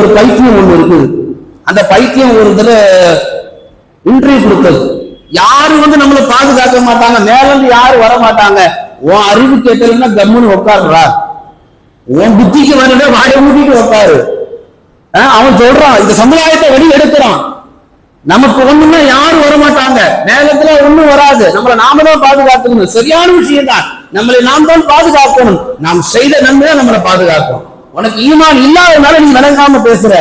ஒரு பைத்தியம் ஒன்று இருக்குது. அந்த பைத்தியம் ஒரு தடவை இன்டர்வியூ கொடுத்தது. யாரும் வந்து நம்மளை பாதுகாக்க மாட்டாங்க? மேலேருந்து யாரும் வர மாட்டாங்க? உன் அறிவு கேட்டதுன்னா கம்முன்னு உட்காருறா உன் புத்திக்கு வரல வாடகை மூட்டிட்டு உட்காரு. அவன் சொல்றான் இந்த சமுதாயத்தை வழி எடுக்கிறான் நமக்கு ஒண்ணுமே யாரும் வர மாட்டாங்க. நேரத்துல ஒண்ணும் வராது. நம்மளை நாம தான் பாதுகாத்துக்கணும். சரியான விஷயம் தான் நம்மளை நாம் தான் பாதுகாக்கணும். நாம் செய்த நன்மை தான் நம்மளை பாதுகாக்கணும் உனக்கு ஈமான் இல்லாதனால நீ விளங்காம பேசுற.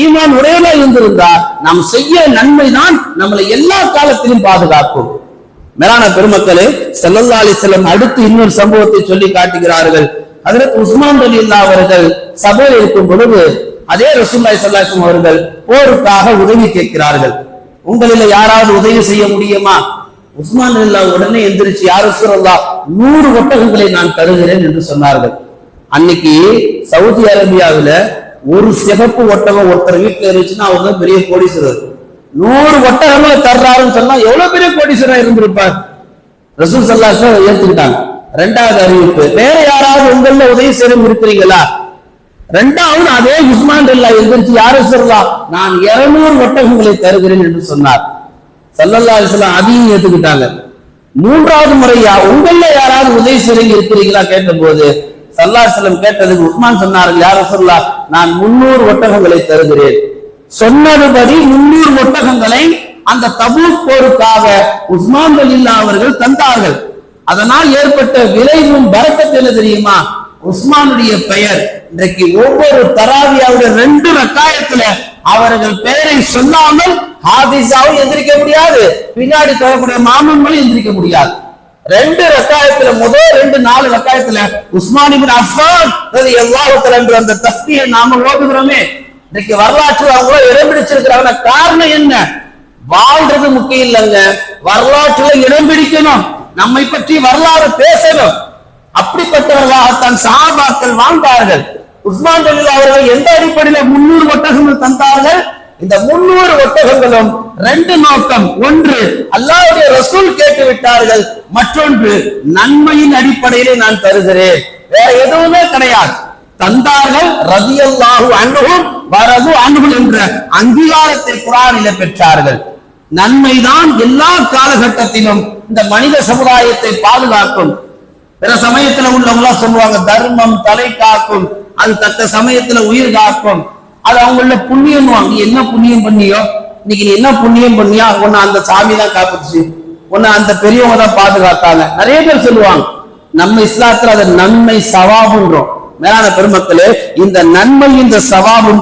ஈமான் உடையவா இருந்திருந்தா நாம் செய்ய நன்மை தான் நம்மளை எல்லா காலத்திலும் பாதுகாக்கும். மேலான பெருமக்களே செல்லல்லா செல்லம் அடுத்து இன்னொரு சம்பவத்தை சொல்லி காட்டுகிறார்கள். அதற்கு உஸ்மான் அலி அவர்கள் சபையில் இருக்கும் பொழுது அதே ரசூல்லாய் சல்லாஹம் அவர்கள் போருக்காக உதவி கேட்கிறார்கள். உங்களில் யாராவது உதவி செய்ய முடியுமா? உஸ்மான் அல்லா உடனே எந்திரிச்சு யாரும் ரசூலல்லா நூறு ஒட்டகங்களை நான் தருகிறேன் என்று சொன்னார்கள். அன்னைக்கு சவுதி அரேபியாவில ஒரு சிகப்பு ஒட்டகம் ஒருத்தர் வீட்டுல இருந்துச்சுன்னா அவங்க தான் பெரிய கோடீஸ்வரர். நூறு ஒட்டகங்களை தர்றாருன்னு சொன்னா எவ்வளவு பெரிய கோடீஸ்வரர் இருந்திருப்பார்? ரசூல் சல்லாஸ் ஏத்துக்கிட்டாங்க. ரெண்டாவது அறிவிப்பு வேற யாராவது உங்கள உதவி செய்ய இருக்கிறீங்களா? ரெண்டாவது அதே உஸ்மான் இல்லா எந்திரிச்சு யாரு சொல்லலாம் நான் இருநூறு ஒட்டகங்களை தருகிறேன் என்று சொன்னார். சல்லல்லா அலிஸ்லாம் அதையும் ஏத்துக்கிட்டாங்க. மூன்றாவது முறையா உங்கள யாராவது உதவி செய்ய இருக்கிறீங்களா? கேட்டபோது சல்லாஹலம் கேட்டதுக்கு உஸ்மான் சொன்னார்கள் யார சொல்லா நான் முன்னூறு ஒட்டகங்களை தருகிறேன். சொன்னதுபடி முன்னூறு ஒட்டகங்களை அந்த தபூக் போருக்காக உஸ்மான் அலில்லா அவர்கள் தந்தார்கள். அதனால் ஏற்பட்ட விளைவும் பறக்கத்து என்ன தெரியுமா? உஸ்மானுடைய பெயர். இன்றைக்கு ஒவ்வொரு தராவியாவுடைய ரெண்டு ரக்காயத்துல அவர்கள் பெயரை சொல்லாமல் ஹாதிசாவும் எந்திரிக்க முடியாது. பின்னாடி தரக்கூடிய மாமன்களும் எந்திரிக்க முடியாது. ரெண்டு ரக்காயத்துல முதல் ரெண்டு நாலு ரக்காயத்துல உஸ்மான் இபின் அஃபான் எல்லாத்துல என்று அந்த தஸ்மியை நாம ஓதுகிறோமே. இன்னைக்கு வரலாற்று அவங்கள இடம் பிடிச்சிருக்கிறாங்க காரணம் என்ன? வாழ்றது முக்கியம் இல்லைங்க. வரலாற்றுல இடம் பிடிக்கணும். நம்மை பற்றி வரலாறு பேசணும். அப்படிப்பட்டவர்களாகத்தான் சாபாக்கள் வாழ்ந்தார்கள். உஸ்மான் ஜலீல் அவர்கள் எந்த அடிப்படையில முன்னூறு ஒட்டகங்கள் தந்தார்கள்? இந்த முன்னூறு ஒட்டகங்களும் ரெண்டு நோக்கம். ஒன்று அல்லாஹ் ரசூல் கேட்டு விட்டார்கள் மற்றொன்று நன்மையின் அடிப்படையிலே நான் தருகிறேன். வேற எதுவுமே கிடையாது. தந்தார்கள் ரதியல்லாஹு அன்ஹும் வரது அன்ஹும் என்ற அங்கீகாரத்தை குரானில பெற்றார்கள். நன்மைதான் எல்லா காலகட்டத்திலும் இந்த மனித சமுதாயத்தை பாதுகாக்கும். பிற சமயத்துல உள்ளவங்களா சொல்லுவாங்க தர்மம் தலை காக்கும் அது தக்க சமயத்துல உயிர் காக்கும். அது அவங்கள புண்ணியம் நீ என்ன புண்ணியம் பண்ணியோ? இன்னைக்கு நீ என்ன புண்ணியம் பண்ணியா? உன்னை அந்த சாமி தான் காப்பிச்சு உன்னை அந்த பெரியவங்க தான் பாதுகாத்தாங்க. நிறைய பேர் சொல்லுவாங்க நம்ம இஸ்லாத்துல அது நன்மை சவாபுன்றோம். மேலான பெருமக்களே இந்த நன்மை இந்த சவாபும்